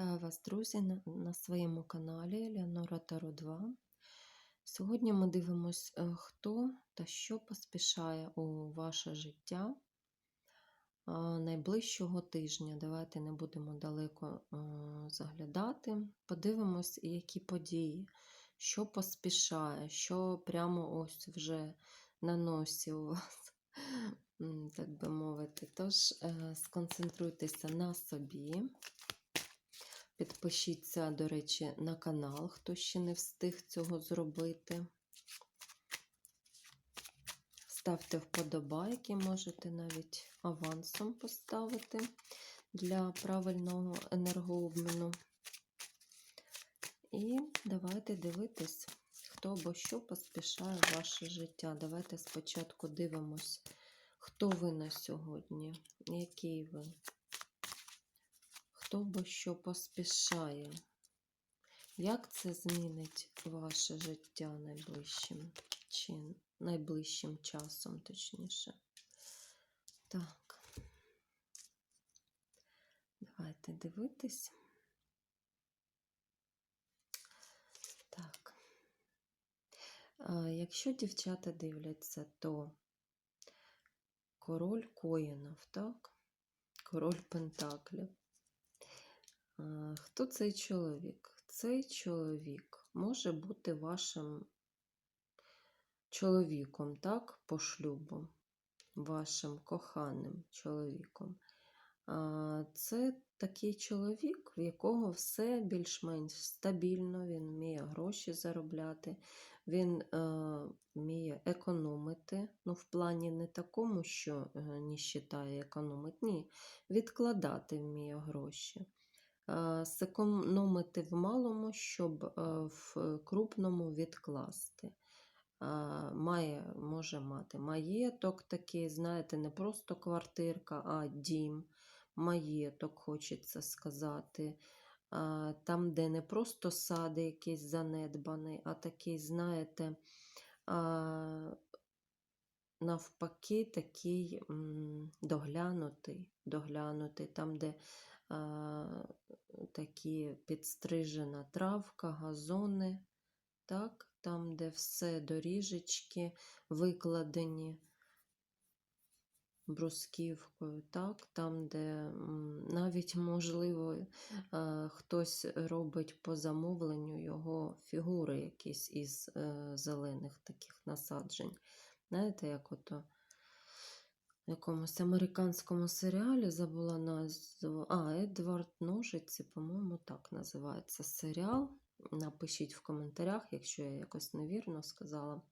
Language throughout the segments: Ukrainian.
Вітаю вас, друзі, на, своєму каналі Леонора Таро 2. Сьогодні ми дивимось, е, хто та що поспішає у ваше життя найближчого тижня. Давайте не будемо далеко е, заглядати. Подивимось, які події, що поспішає, що прямо ось вже на носі у вас, так би мовити. Тож е, сконцентруйтеся на собі. Підпишіться, до речі, на канал, хто ще не встиг цього зробити. Ставте вподобайки, можете навіть авансом поставити для правильного енергообміну. І давайте дивитись, хто або що поспішає в ваше життя. Давайте спочатку дивимось, хто ви на сьогодні, який ви. Бо що поспішає? Як це змінить ваше життя найближчим чи найближчим часом, точніше? Так. Давайте дивитись. Так. Якщо дівчата дивляться, то король коїнов, так? Король Пентаклів. Хто цей чоловік? Цей чоловік може бути вашим чоловіком, так, по шлюбу, вашим коханим чоловіком. Це такий чоловік, в якого все більш-менш стабільно, він вміє гроші заробляти, він е, вміє економити. Ну, в плані не такому, що е, ніщита і економить, ні, відкладати вміє гроші зекономити в малому, щоб е, в крупному відкласти. Має, Може мати маєток такий, знаєте, не просто квартирка, а дім, маєток, хочеться сказати. Там, де не просто сади якийсь занедбаний, а такий, знаєте, навпаки, такий доглянутий, доглянутий, там, де такі підстрижена травка, газони, так, там, де все доріжечки викладені брусківкою, так, там, де навіть, можливо, хтось робить по замовленню його фігури якісь із е, зелених таких насаджень. Знаєте, як ото якомусь американському серіалі забула назву. А, Едвард Ножиці, по-моєму, так називається серіал. Напишіть в коментарях, якщо я якось невірно сказала.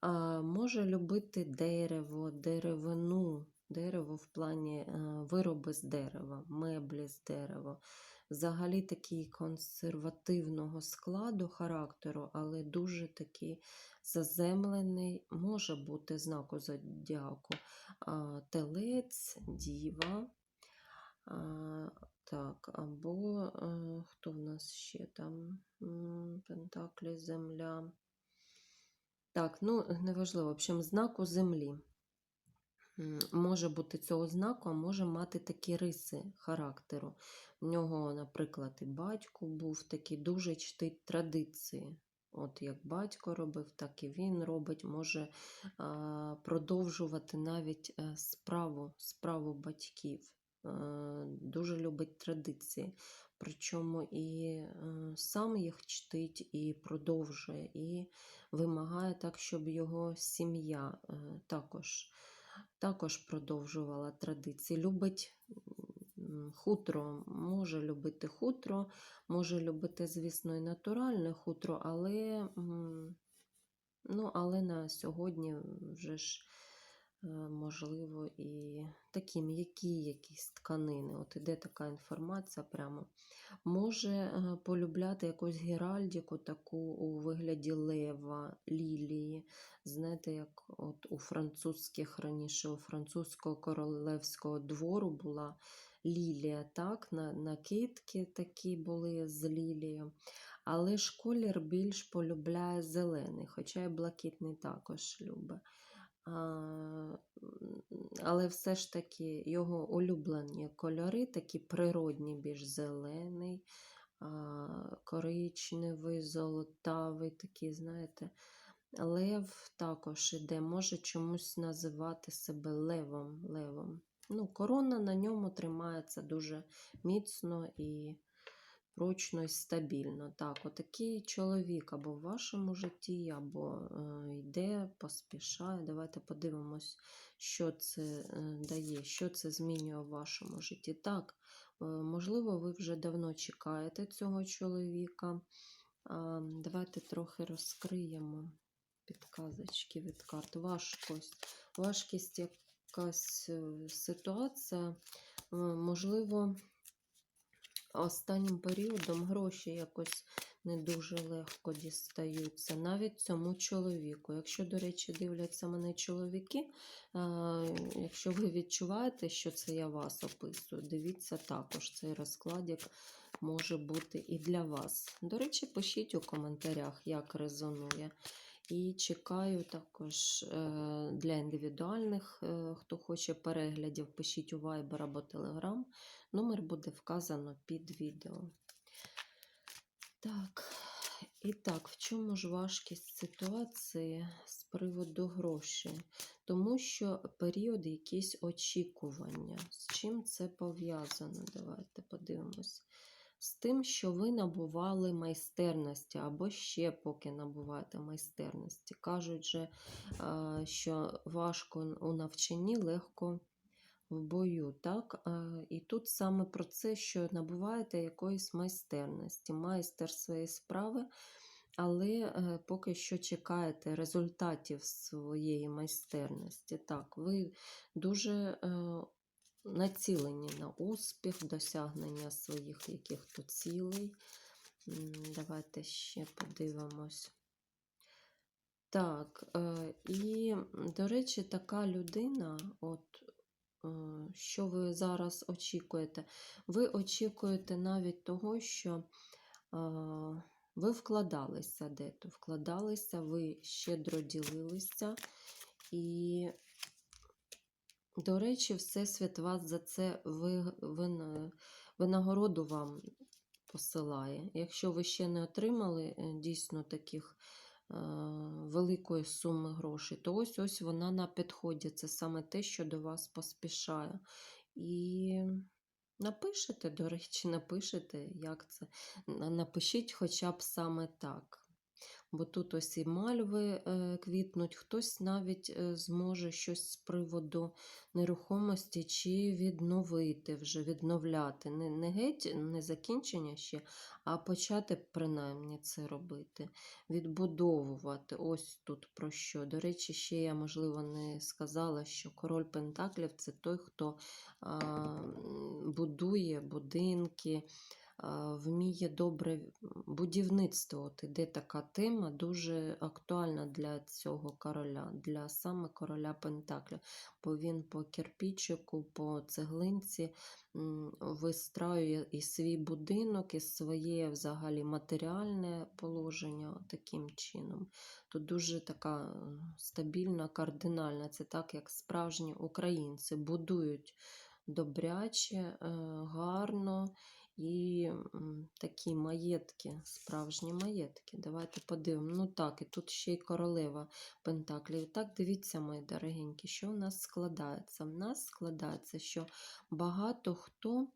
А, Може любити дерево, деревину, дерево в плані е, вироби з дерева, меблі з дерева. Взагалі такий консервативного складу характеру, але дуже такий заземлений, може бути знаку зодіаку. Телець, діва. Так, або е, хто в нас ще там? Пентаклі, земля. Так, ну, неважливо, в общем, знаку землі. Може бути цього знаку, а може мати такі риси характеру. В нього, наприклад, і батько був такий дуже чтить традиції. От як батько робив, так і він робить, може продовжувати навіть е, справу, справу батьків. Дуже любить традиції. Причому і е, сам їх чтить, і продовжує, і вимагає так, щоб його сім'я е, також також продовжувала традиції. Любить хутро, може любити хутро, може любити, звісно, і натуральне хутро, але ну, але на сьогодні вже ж. Е, можливо, і такі м'які якісь тканини. От іде така інформація прямо. Може е, полюбляти якусь геральдіку, таку у вигляді лева, лілії. Знаєте, як от у французьких раніше, у французького королевського двору була лілія, так, на накидки такі були з лілією. Але ж колір більш полюбляє зелений, хоча й блакитний також любить. Але все ж таки його улюблені кольори, такі природні, більш зелений, коричневий, золотавий, такий, знаєте. Лев також іде, може чомусь називати себе левом. левом. Ну, корона на ньому тримається дуже міцно і прочно і стабільно. Так, отакий чоловік або в вашому житті, або е, йде, поспішає. Давайте подивимось, що це е, дає, що це змінює в вашому житті. Так, е, можливо, ви вже давно чекаєте цього чоловіка. Давайте трохи розкриємо підказочки від карт. Важкость. Важкість якась ситуація. Можливо, останнім періодом гроші якось не дуже легко дістаються. Навіть цьому чоловіку. Якщо, до речі, дивляться мене чоловіки, якщо ви відчуваєте, що це я вас описую, дивіться також цей розкладик може бути і для вас. До речі, пишіть у коментарях, як резонує. І чекаю також е, для індивідуальних, е, хто хоче переглядів, пишіть у Viber або Telegram. Номер буде вказано під відео. Так, і так, в чому ж важкість ситуації з приводу грошей? Тому що період якісь очікування. З чим це пов'язано? Давайте подивимось. З тим, що ви набували майстерності, або ще поки набуваєте майстерності. Кажуть же, що важко у навчанні, легко в бою. так? І тут саме про це, що набуваєте якоїсь майстерності, майстер своєї справи, але е, поки що чекаєте результатів своєї майстерності. Так, ви дуже е, націлені на успіх, досягнення своїх яких-то цілей. Давайте ще подивимось. Так, е, і, до речі, така людина, от е, що ви зараз очікуєте? Ви очікуєте навіть того, що е, ви вкладалися дето, вкладалися, ви щедро ділилися, і до речі, Всесвіт вас за це ви- вина- винагороду вам посилає. Якщо ви ще не отримали е, дійсно таких е, великої суми грошей, то ось ось вона на підході. Це саме те, що до вас поспішає. І напишете, до речі, напишете, як це. Напишіть хоча б саме так. Бо тут ось і мальви е, квітнуть, хтось навіть е, зможе щось з приводу нерухомості чи відновити вже, відновляти. Не, не геть, не закінчення ще, а почати принаймні це робити, відбудовувати. Ось тут про що. До речі, ще я, можливо, не сказала, що король Пентаклів це той, хто а, будує будинки. Вміє добре будівництво. От іде така тема, дуже актуальна для цього короля, для саме короля Пентакля. Бо він по кирпічику, по цеглинці вистраює і свій будинок, і своє взагалі матеріальне положення таким чином. Тут дуже така стабільна, кардинальна. Це так, як справжні українці будують добряче, е, гарно. І такі маєтки, справжні маєтки. Давайте подивимо. Ну так, і тут ще й королева Пентаклів. І так, дивіться, мої дорогенькі, що в нас складається? В нас складається, що багато хто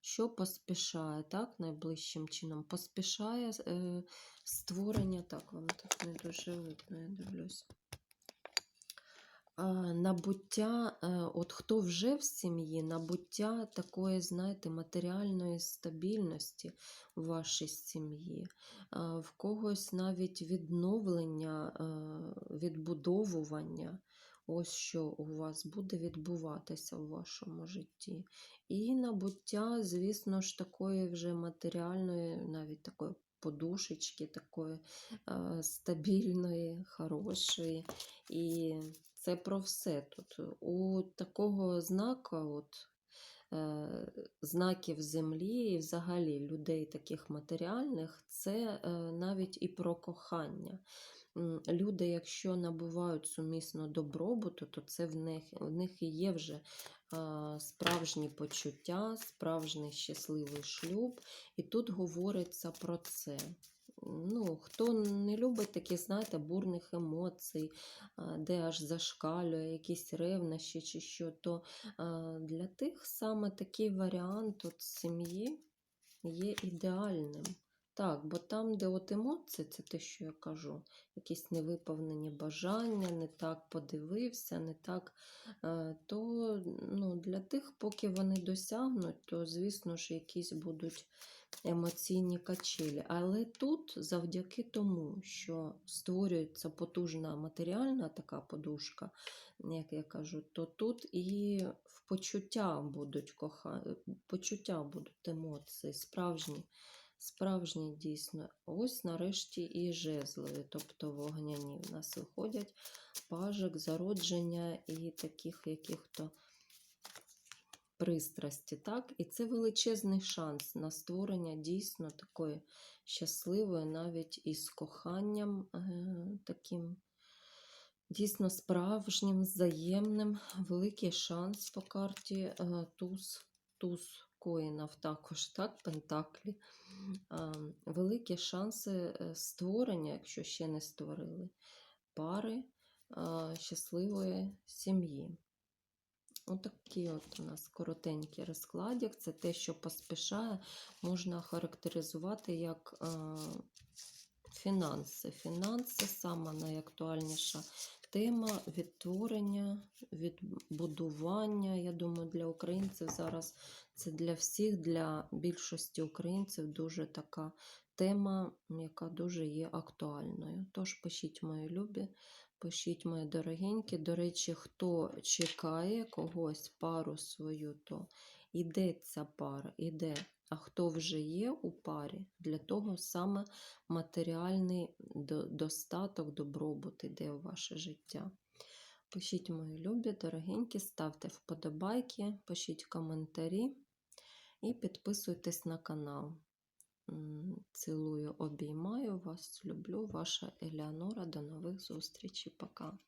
що поспішає, так, найближчим чином, поспішає е, створення, так, вам тут не дуже видно, я дивлюсь. Набуття, от хто вже в сім'ї, набуття такої, знаєте, матеріальної стабільності в вашій сім'ї, в когось навіть відновлення, відбудовування, ось що у вас буде відбуватися в вашому житті. І набуття, звісно ж, такої вже матеріальної, навіть такої подушечки, такої стабільної, хорошої. І це про все тут. У такого знака, от, е, знаків землі і взагалі людей таких матеріальних, це е, навіть і про кохання. люди, якщо набувають сумісно добробуту, то це в них, в них і є вже справжні почуття, справжній щасливий шлюб. І тут говориться про це. Ну, хто не любить таких, знаєте, бурних емоцій, де аж зашкалює якісь ревнощі чи що, то для тих саме такий варіант от сім'ї є ідеальним. Так, бо там, де от емоції, це те, що я кажу, якісь невиповнені бажання, не так подивився, не так, е, то ну, для тих, поки вони досягнуть, то, звісно ж, якісь будуть емоційні качелі. Але тут, завдяки тому, що створюється потужна матеріальна така подушка, як я кажу, то тут і в почуття будуть коха... почуття будуть емоції, справжні. Справжні дійсно. Ось нарешті і жезлові, тобто вогняні в нас виходять пажик, зародження і таких яких-то пристрасті. Так? І це величезний шанс на створення дійсно такої щасливої, навіть із коханням е, таким. Дійсно справжнім, взаємним, великий шанс по карті е, туз, туз коїнів також, так, Пентаклі. Великі шанси е, створення, якщо ще не створили, пари щасливої сім'ї. Отакий от у нас коротенький розкладик. Це те, що поспішає, можна характеризувати як а, фінанси. Фінанси сама найактуальніша тема відтворення, відбудування. Я думаю, для українців зараз це для всіх, для більшості українців дуже така тема, яка дуже є актуальною. Тож пишіть мої любі, пишіть мої дорогенькі. До речі, хто чекає когось пару свою, то ця пара, іде. А хто вже є у парі, для того саме матеріальний достаток, добробут іде у ваше життя. Пишіть мої любі, дорогенькі, ставте вподобайки, пишіть коментарі і підписуйтесь на канал. Цілую, обіймаю вас, люблю, ваша Елеонора. До нових зустрічей. Пока.